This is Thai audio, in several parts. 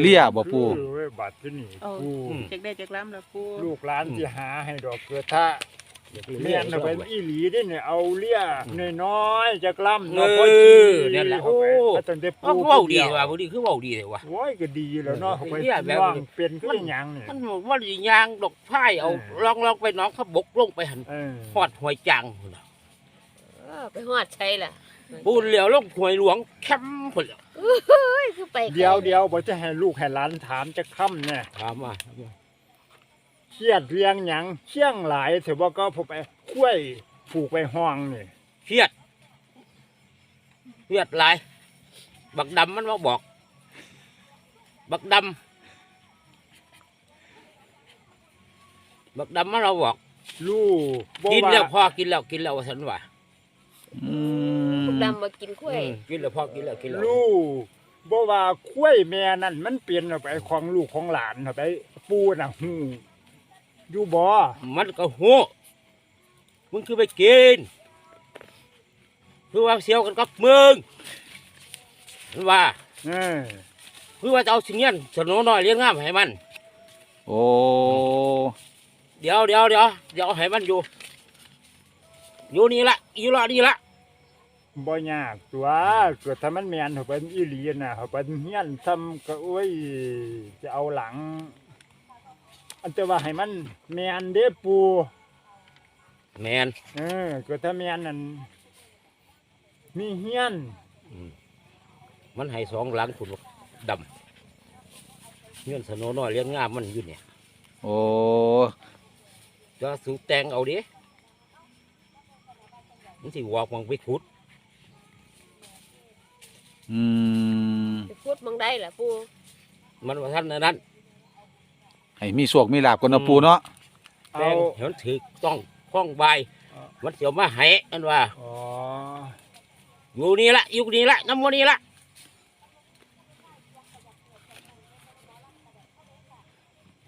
เลี่ยบ่ปู่คือเว้ยบัดที่นี่เอาปู่อืมจากได้จากล้ำแล้วปูลูกหลานที่หาให้ดอกเกิดถ้าอยากได้เลีเมียยนจากเอาเป็นลำเว้ยอีหลีได้เนี่ยเอาเลี่ยน้อยๆจากลำเอเนาะอพอดีนั่นแหละเข้าไปโอ้เอาตั้งแต่อ้าวปู่เว้าดีผู้ว่ะบ่ดีคือเว้าดีเลยว่ะ โอ้ยก็ดีแล้วเนาะเขาไปเลี่ยแบบ ว่างเป็นคือหยังเนี่ย มันว่าสิยางดอกไผ่เอาเออ ลองลองไปหน้องเขาบกลงไปหันเออฮอดห้วยจางพุ่นน่ะเออไปฮอดใช่ล่ะปูนเหลียวลงห้วยหลวงแคมป์พุ่นแหล้วเฮ้ ยคือไปไกลเดียวเดียวบ่จะให้ลูกให้หลานถามจะค่ำเนี่ยถามว่าเครียดเรียงหยังเชี่ยงหลายถือว่าก็พอไปคุ้ยผูกไปห้องนี่เครียดเครียดหลายบักดำมันมาบอก บักดำบักดำมันเราบอกลูกบ่กินว่าแล้วพอกินแล้วกินแล้วว่าสันว่า อืมลูกดำมากินกล้วยอืมกินแล้วพอกินแล้วกินแล้วลูกบ่ว่าคุ้ยแม่นั่นมันเปลี่ยนเอาไปของลูกของหลานเอาไปปูน่ะฮู้อยู่บ่มันก็หัวมึงคือไปกินคือว่าเสียวกันกับมึงมันว่าเออคือว่าจะเอาสิ่งเงี้ยสนน้อยเลี้ยงง่ามให้มัน โอ้ เดี๋ยวเดี๋ยวเดี๋ยวเดี๋ยวให้มันอยู่ อยู่นี่ละอยู่ละนี่ละบ่ยากตัวเกิดถ้ามันแม่นเขาเป็นอีหลีน่ะเขาเป็นเฮียนซ้ำก็โอ้ยจะเอาหลัง อันแต่ว่าให้มันแม่นเด้ปูแมนเออเกิดถ้าแม่นนั่นมีเฮียนมันให้สองหลังคุณดำเงี้ยสนน้อยเลี้ยงง่ามมันอยู่เนี่ย โอ้ จะสูแตงเอาดิ มันสิวอกมังไปขุดอืมไปพูดมองได้ล่ะปูมันว่าท่านอันนั้นให้มีโชคมีลาบกันเนาะปูเนาะแตเอางเห็นถือต้องคล้องใบายมันเสียวมาให้อันว่าอ๋ออยู่นี่ละอยู่นี่ละน้ำมันนี่ละ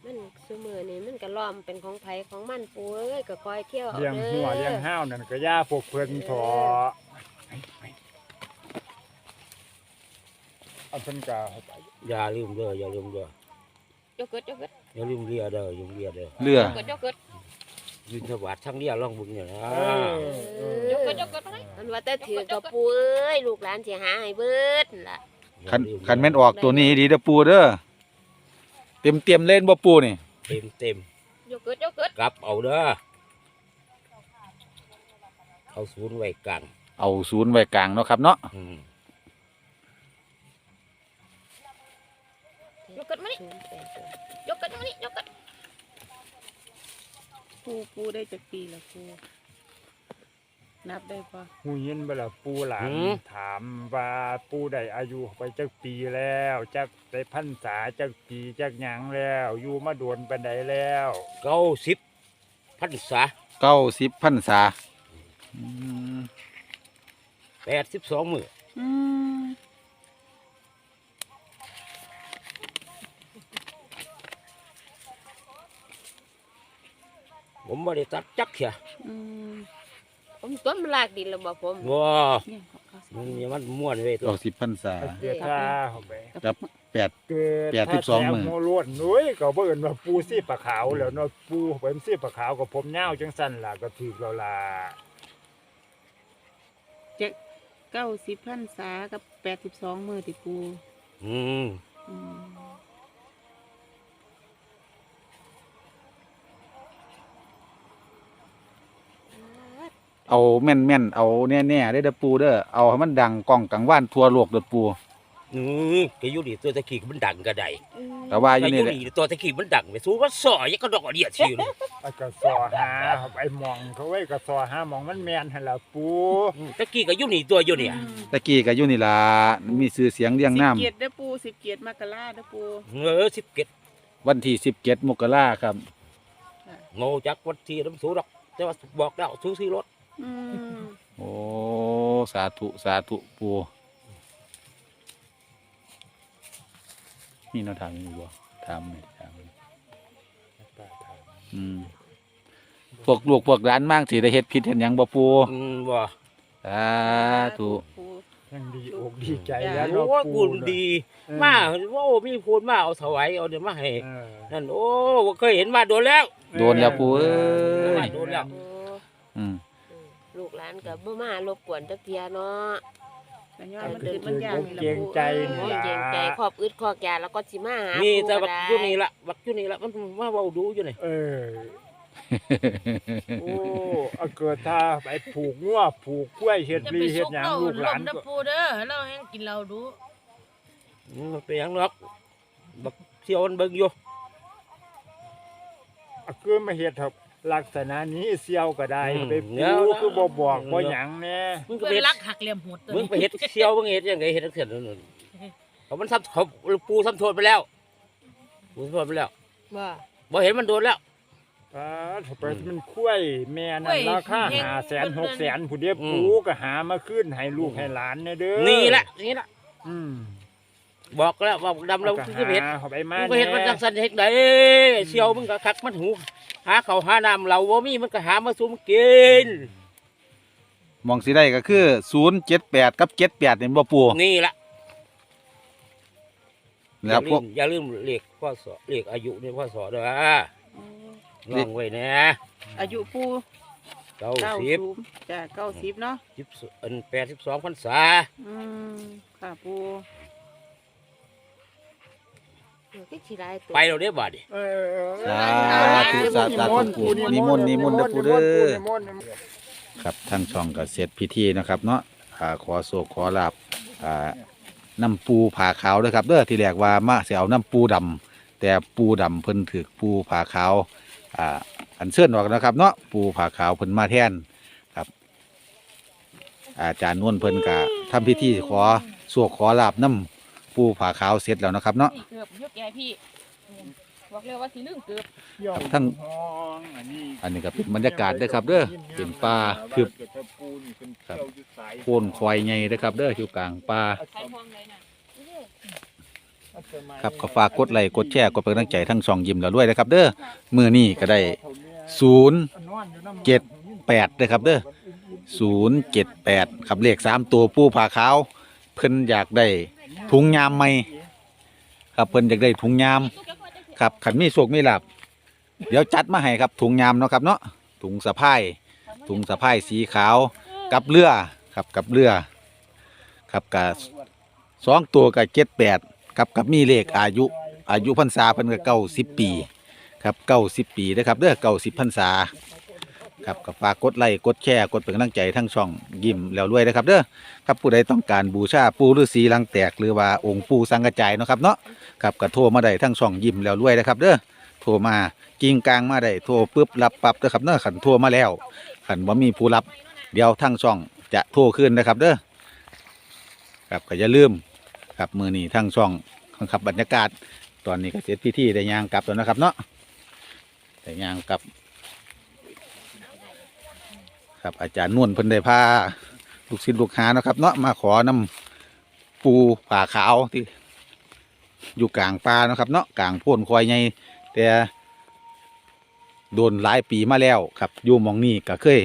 มัน ซุมือนี่มันก็ล้อมเป็นของไผของมันปูเอ้ยก็คอยเที่ยวเอาเลี้ยงเด้อหัวเลี้ยงห้าวนั่นก็ย่าพวกเพิ่นถอเอาเพิ่นก็เอาไปอย่าลืมเด้ออย่าลืมเด้อยกเกิดยกเกิดอย่าลืมเรียเด้ออย่าลืมเรียเด้อเรือยกเกิดยกเกิดยืนสวัสดิ์ทั้งเรียลองบุญเนี่ยนะเออเออยกเกิดยกเกิดมันว่าแต่ถือกับปูเอ้ยลูกหลานสิหาให้เบิดนั่นล่ะคันคันแม่นออกตัวนี้ดีเด้อปูเด้อเต็มเต็มๆเล่นบ่ปูนี่ เต็มเต็มยกเกิดยกเกิดกลับเอาเด้อเอาศูนย์ไว้กลางเอาศูนย์ไว้กลางเนาะครับเนาะอืมยกเกิดมานี่ยกเกิดมานี่ยกเกิดปูปูได้จากปีแล้วปู นับได้ปะหูยินเวลาปูหลานถามว่าปูได้อายุไปจักปีแล้วจักได้พรรษาจักปีจักหยังแล้ว อยู่มาโดนปานใดแล้ว เก้าสิบพันษาเก้าสิบพรรษาอืมแปดสิบสองมืออืมผมไม่ได้ตัดจักเขียอืม ผมต้นมันลากดินแล้วบ่ผมว้าเนี่ยเขาเขามันอย่ามันม้วนไว้ตัวเก้าสิบพรรษา เกิดถ้าเข้าไปกับแปด เกิดแปดสิบสองหมื่นถ้าแถวโมล้วนนุ้ยก็บ่เอิ้นว่าปูสีปลาขาวแล้วเนาะปูเป็นสีปลาขาวกับผมยาวจังซั่นล่ะก็ถูกแล้วล่ะเก้าสิบพันษากับแปดสิบสองมือติปูอืมอืม เอาแม่นแม่นๆเอาแน่แน่ๆได้อเด้อปูเด้อเอาให้มันดังกล้องกังว่านทั่วโลกเด้อปูอืมก็อยู่นี่ตัวตะกี้มันดังก็ได้แต่ว่าอก็ยู่อนี่ยู่แหละนี่ตัวตะกี้มันดังไปสู้ว่าสอยยังก็ดอกเดียดชิวเลยไอ้ก็สอหาไอ้หมองเขาไว้ก็สอหาหมองมันแม่นหั่นล่ะปูอืมตะกี้ก็อยู่นี่ตัวอยู่เนี่ยตะกี้ก็อยู่นี่ล่ะมีชื่อเสียงเรียงสิบน้ำเกียรติเด้อปูสิบเกียรติมกราเด้อปูเออสิบเกตวันที่สิบเจ็ดมกราครับ โง่จักวันที่น้ำสูดอกแต่ว่าบอกแล้วซื้อซื้อรถ อืมโอ้ สาธุ สาธุปูนี่เราถามอยู่บ่ถามไหมถามอืมพวกลูกพวกร้านมากสิได้เฮ็ดผิดเห็นหยังบ่ปูอืมว่าสาธุ ปู ยังดีอกดีใจจ้ะแล้วโอ้เนาะยปูกูน่ะดี เออมาโอ้มีพูดมาเอาถวายเอาเดี๋ยวมาให้เออนั่นโอ้เคยเห็นมาโดนแล้ว โดนแล้วปูเอ้ยโดนแล้ว โอ้อืมลู กหลานก็บ่มารบกวนจักเทียเนาะแต่ย้อนมันคือมันยากนี่เกรล่ะงปูใจโอ้นี่ยล่ะเกรงใจครอบอึดครอบยาแล้วก็สิมาหานี่ปู่แต่ก็บักได้อยู่นี่ละบักอยู่นี่ละมันมาเว้าดูอยู่นี่เออโอ้เอาเกิดถ้าไปผูกงัวผูกกล้วยเฮ็ดจะลีไปเฮ็ซุดกหยังเราลูกหลลานมนะก็ปูเด้อเราแห้งกินเราดูอืมมันเป็นหยังหรอกบักเที่ยวมันเบิ่งอยู่ เอาคือมาเฮ็ดครับ ลักษณะนี้เสียวก็ได้ไปปูคือบ่บอกบ่หยังแน่มึงก็เพื่ไปอนเฮ็ดรักหักเหลี่ยมหัวตัวมึงนี้ไปเฮ็ดเที่ยวมึงเฮ็ดยังไงเฮ็ดจังซี่นั่นนเขามันซ้ำเขาปูซ้ำโทษไปแล้วปูซ้ำโทษไปแล้วบ่บ่เห็นมันโดนแล้วอ่าถ้าไปมันคุ้ยแม่นั่นราคา500,000 600,000ผู้เดียวปูก็หามาขึ้นให้ลูกให้หลานแน่เด้อนี่แหละนี่แหละอืม บอกแล้วบอกดำเราก็คือไปเฮ็ดหาเข้าไปมามึงไปเฮ็ดมันจังซั่นเฮ็ดได้เที่ยวมึงก็คักมันหูหาข้าวหาน้ำเราบ่มีมันก็หามาสู่มึงกินมองสิได้ก็คือ078กับ78นี่บ่ปูนี่แหละแล้วพวกอย่าลืมอย่าลืมเลขพ่อสอเลขอายุนี่พ่อสอเด้ออืมลองไว้แหน่อายุปูเก้าเก้าสิบสิบจ้ะเก้าสิบเนาะสิบอันแปดสิบสองพรรษาอืมค่ะปู เดี๋ยวที่สิหลายตัวไปเราได้บ่ดิเออสาธุสาธุปูนิมนต์นิมนต์เด้อปูเด้อนิมนต์นิมนต์ ครับทั้งช่องก็เสร็จพิธีนะครับ เนาะอ่าขอโศกขอลาบอ่าน้ำปูผาขาวด้วยครับเด้อที่แรกว่ามาเสียเอาน้ำปูดำแต่ปูดำเพิ่นถือปูผาขาวอ่าอันเชิญออกนะครับ เนาะปูผาขาวเพิ่นมาแทนครับ อาจารย์นวลเพิ่นกะทำพิธีขอโศกขอลาบน้ำ ปูผาขาวเสร็จแล้วนะครับเนาะ นี่เกือบยกแกพี่บอกเลยว่าสีลืมเกือบทั้งห้องอันนี้อันนี้ก็เป็นบรรยากาศเด้อครับเด้อเป็นป่าคือครับโคนควายใหญ่เด้อครับเด้ออยู่กลางป่าใช้ห้องเลยน่ะครับก็ฝากกดไลค์กดแชร์กดเป็นกำลังใจทั้งช่องยิ้มแล้วด้วยนะครับ เด้อมือนี้ก็ได้ศูนย์ เจ็ด แปดเลยครับเด้อศูนย์เจ็ดแปดครับเลขสามตัวปูผาขาว เพิ่นอยากได้ ถุงยามใหม่ครับเพิ่นอยากได้ถุงยามครับขันมีโศกมีหลับ เดี๋ยวจัดมาให้ครับถุงยามเนาะครับเนาะถุงสะพายถุงสะพายสีขาวกับเรือครับกับเรือครับกับสองตัวกับเจ็ดแปดครับกับมีเลขอายุอายุพรรษาเพิ่นก็เก้าสิบปี ครับเก้าสิบปีนะครับเด้อเก้าสิบพรรษา ครับก็ฝากกดไลค์กดแชร์กดเป็นกำลังใจทั้งช่องยิ้มแล้วรวยนะครับเด้อครับผู้ใดต้องการบูชาปูฤาษีลังแตกหรือว่าองค์ปูสังกระจายเนาะครับเนาะครับก็โทรมาได้ทั้งช่องยิ้มแล้วรวยนะครับเด้อโทรมากิ่งกลางมาได้โทรปุ๊บรับปั๊บเด้อครับเนาะขันโทรมาแล้วขันว่ามีผู้รับเดี๋ยวทั้งช่องจะโทรขึ้นนะครับเด้อครับก็อย่าลืมครับมือนี้ทั้งช่องครับบรรยากาศตอนนี้ก็เสร็จพิธีได้ยางกลับแล้วนะครับเนาะได้ยางกลับ ครับ อาจารย์นุ่นเพิ่นได้พาลูกศิษย์ลูกหานะครับ เนาะมาขอนำปูผ่าขาวที่ อยู่กลางป่านะครับ เนาะกลางโพ่นควายใหญ่แต่โดนหลายปีมาแล้วครับอยู่มองนี้ก็เคย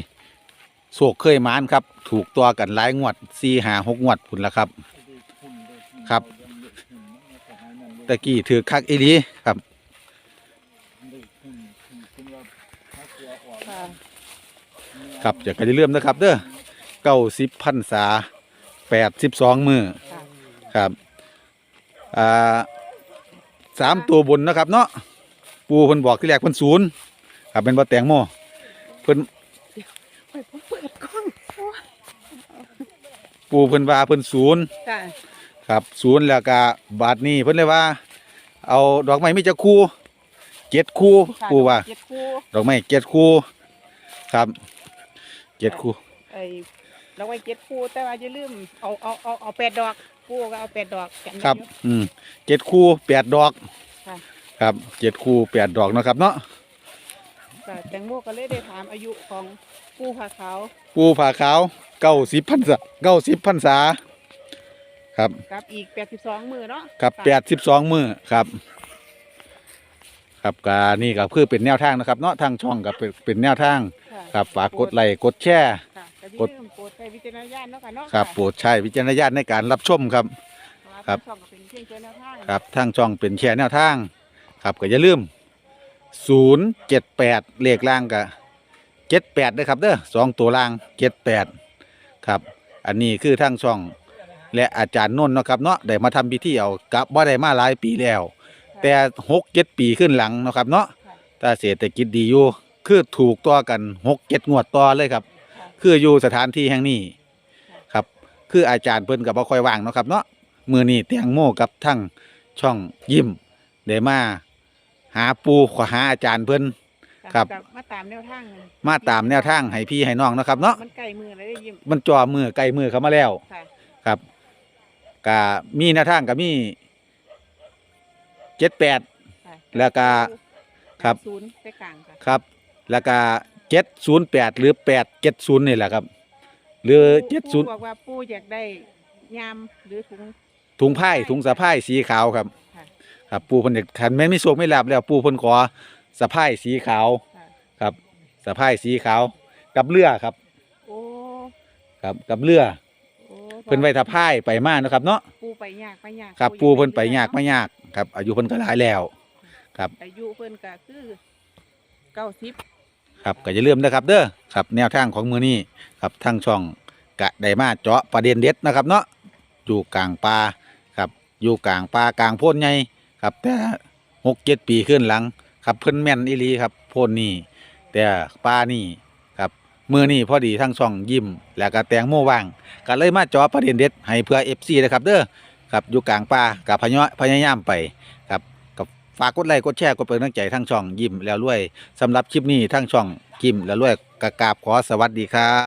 โศกเคยมานครับ ถูกตัวกันหลายงวดสี่หาหกงวดพุ่นละครับ ครับตะกี้ถือคักอีดีครับ ค่ะ ครับจะก็จะเริ่าลืมนะครับเด้อเก้าสิบพันษาแปดสิบสองมือค่ะครับอ่าสามตัวบนนะครับ เนาะปูเพิ่นบอกที่แรกเพิ่นศูนย์ครับเป็นบ่แตงโมเพิ่นปูเพิ่นว่าเพิ่นศูนย์ค่ะครับศูนย์แล้วก็บาทนี้เพิ่นเลยว่า เอาดอกไม้มีจักคู่เจ็ดคู่ค่ะปูว่าเจ็ดคู่ดอกไม้เจ็ดคู่ครับ เจ็ดคู่ไอ้เราไว้เจ็ดคู่แต่ว่าอย่าลืมเอาเอาเอาเอาแปดดอกปูก็เอาแปดดอกกันครับอืมเจ็ดคู่แปดดอก ค่ะ ครับเจ็ดคู่แปดดอกเนาะครับเนาะค่ะแตงโมก็เลยได้ถามอายุของปูผาขาวปูผ่าขาวเก้าสิบพันษาเก้าสิบพันษาครับ กับอีกแปดสิบสองมือเนาะครับแปดสิบสองมือครับ ครับกานี่ก็คือเป็นแนวทางนะครับ เนาะทางช่องก็เป็นเป็นแนวทาง ค่ะครับฝากกดไลค์กดแชร์ ค่ะกกดโปรดใช้วิจารณญาณเนาะค่ะเนาะครับโปรดใช้วิจารณญาณในการรับชมครับครับ ช่องก็เป็นเพียงแค่แนวทางครับทางช่องเป็นแชร์แนวทาง ครับก็อย่าลืม 078 เลขล่างกับ78ด้วยครับเด้อสองตัวล่าง 78 ครับ อันนี้คือทางช่องและอาจารย์นนท์เนาะครับเนาะได้มาทำพิธีเอากับบ่ได้มาหลายปีแล้ว แต่ 6 7 ปีขึ้นหลังเนาะครับเนาะถ้าเศรษฐกิจดีอยู่ คือถูกต่อกัน6 7งวดต่อเลยครับ คืออยู่สถานที่แห่งนี้ครับ คืออาจารย์เพิ่นก็บ่ค่อยว่างเนาะครับเนาะมือนี้เตียงโม่กับทั้งช่องยิ้มได้มาหาปูขอหาอาจารย์เพิ่น ครับก็มาตามแนวทางมาตามแนวทางให้พี่ให้น้องเนาะครับเนาะมันใกล้มือแล้วได้ยิ้มมันจ่อมือใกล้มือเข้ามาแล้วค่ะครับก็มีแนวทางก็มีเจ็ดแปด ค่ะแล้วก็ครับ ศูนย์ไปกลางค่ะ ครับ แล้วก็เจ็ดศูนย์แปดหรือแปดเจ็ดศูนย์นี่แหละครับ หรือเจ็ดศูนย์ปู่บอกว่าปู่อยากได้ยามหรือถุง ถุงผ้ายถุงสะพายสีขาวครับค่ะ ครับปูเพิ่นเด็กคันแม่นไม่โชคไม่ลาบแล้วปูเพิ่นขอสะพายสีขาวค่ะครับสะพายสีขาว กับเรือครับ โอ้ครับกับเรือโอ้เพิ่นไว้ทะพายไปมาเนาะครับเนาะปูไปยากไปยากครับปูเพิ่นไปยากไม่ยากครับอายุเพิ่นก็หลายแล้ว ครับ อายุเพิ่นก็คือเก้าสิบ ครับก็อย่าลืมนะครับเด้อครับแนวทางของมือนี้ครับทางช่องกะไดมาเจาะประเด็นเด็ดนะครับเนาะอยู่กลางป่าครับอยู่กลางป่ากลางโพ้นใหญ่ครับแต่หกเจ็ดปีขึ้นหลังครับเพิ่นแม่นอีหลีครับโพ้นนี่แต่ป่านี่ครับมือนี่พอดีทั้งช่องยิ้มแล้วก็แตงโมว่างก็เลยมาเจาะประเด็นเด็ดให้เพื่อเอฟซีนะครับเด้อครับอยู่กลางป่ากับพยพยายามไป ฝากกดไลค์กดแชร์กดเป็นกำลังใจทั้งช่องยิ้มแล้วรวยสำหรับคลิปนี้ทั้งช่องยิ้มแล้วรวยกระกราบขอสวัสดีครับ